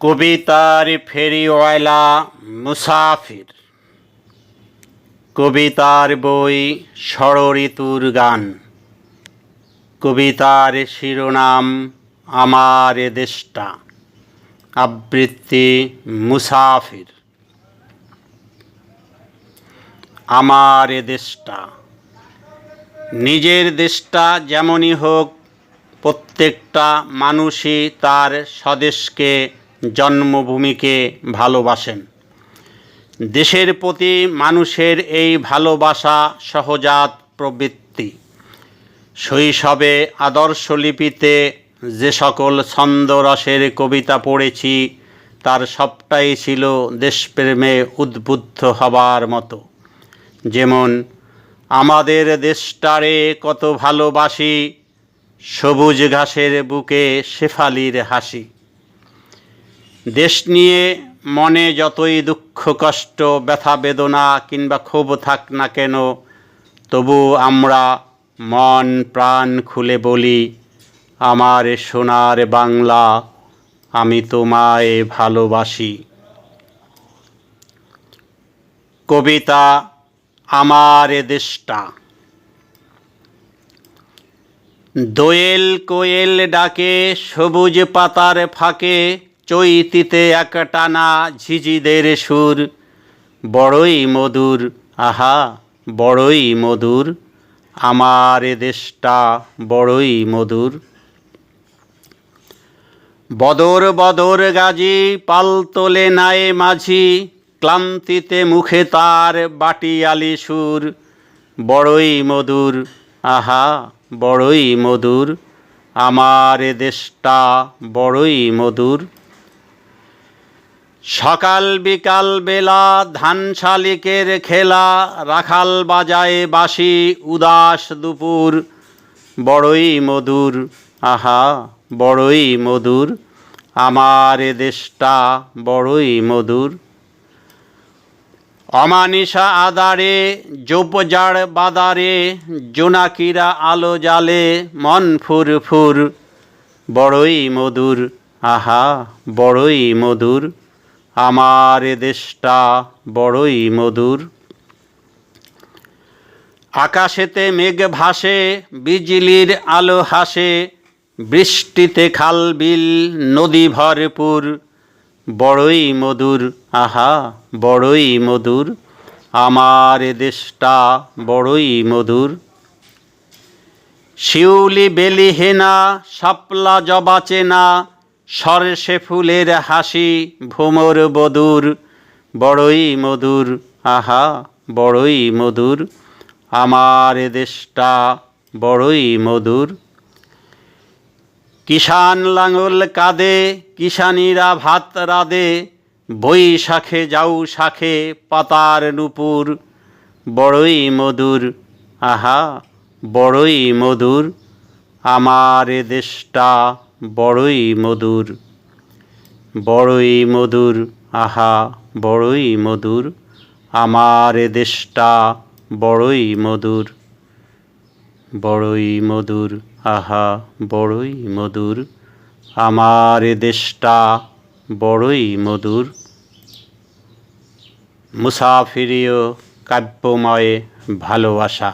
কবিতার ফেরিওয়ালা মুসাফির। কবিতার বই ষড়ঋতুর গান। কবিতার শিরোনাম আমার দেশটা। আবৃত্তি মুসাফির। আমার দেশটা। নিজের দেশটা যেমনই হোক, প্রত্যেকটা মানুষই তার স্বদেশকে জন্মভূমিকে ভালোবাসেন। দেশের প্রতি মানুষের এই ভালোবাসা সহজাত প্রবৃত্তি। শৈশবে আদর্শলিপিতে যে সকল ছন্দরসের কবিতা পড়েছি, তার সবটাই ছিল দেশপ্রেমে উদ্বুদ্ধ হবার মতো। যেমন, আমাদের দেশটারে কত ভালোবাসি, সবুজ ঘাসের বুকে শেফালির হাসি। দেশ নিয়ে মনে যতই দুঃখ, কষ্ট, ব্যথা, বেদনা কিংবা ক্ষোভ থাক না কেন, তবু আমরা মন, প্রাণ খুলে বলি, আমার সোনার বাংলা আমি তোমায় ভালোবাসি। কবিতা আমার দেশটা। দোয়েল কোয়েল ডাকে সবুজ পাতার ফাঁকে চৈতিতে এক টানা ঝিঝিদের সুর। বড়ই মধুর, আহা, বড়ই মধুর, আমার এ দেশটা বড়ই মধুর। বদর বদর গাজি পাল তোলে নায়ে মাঝি, ক্লান্তিতে মুখে তার বাটিয়ালি সুর। বড়ই মধুর, আহা, বড়ই মধুর, আমার এ দেশটা বড়ই মধুর। সকাল বিকাল বেলা ধান শালিকের খেলা, রাখাল বাজায় বাসি উদাস দুপুর, বড়ই মধুর, আহা, বড়ই মধুর, আমার দেশটা বড়ই মধুর। অমানিসা আদারে জোপজাড় বাদারে, জোনাকিরা আলো জালে মন ফুর ফুর বড়ই মধুর, আহা, বড়ই মধুর। আমার এ দেশটা বড়ই মধুর। আকাশেতে মেঘ ভাসে, বিজলির আলো হাসে, বৃষ্টিতে খাল বিল নদী ভরপুর। বড়ই মধুর, আহা, বড়ই মধুর। আমার এ দেশটা বড়ই মধুর। শিউলি বেলি হেনা, শাপলা জবা সরষে ফুলের হাসি, ভোমর বদুর, বড়ই মধুর, আহা, বড়ই মধুর, আমার দেশটা বড়ই মধুর। কিষান লাঙল কাঁদে কিষানিরা ভাত রাঁধে বই শাখে যাও শাখে পাতার নুপুর, বড়ই মধুর, আহা, বড়ই মধুর, আমার দেশটা বড়ই মধুর বড়ই মধুর, আহা, বড়ই মধুর, আমার এ দেশটা বড়ই মধুর বড়ই মধুর, আহা, বড়ই মধুর, আমার এ দেশটা বড়ই মধুর। মুসাফিরিও কাব্যময় ভালোবাসা।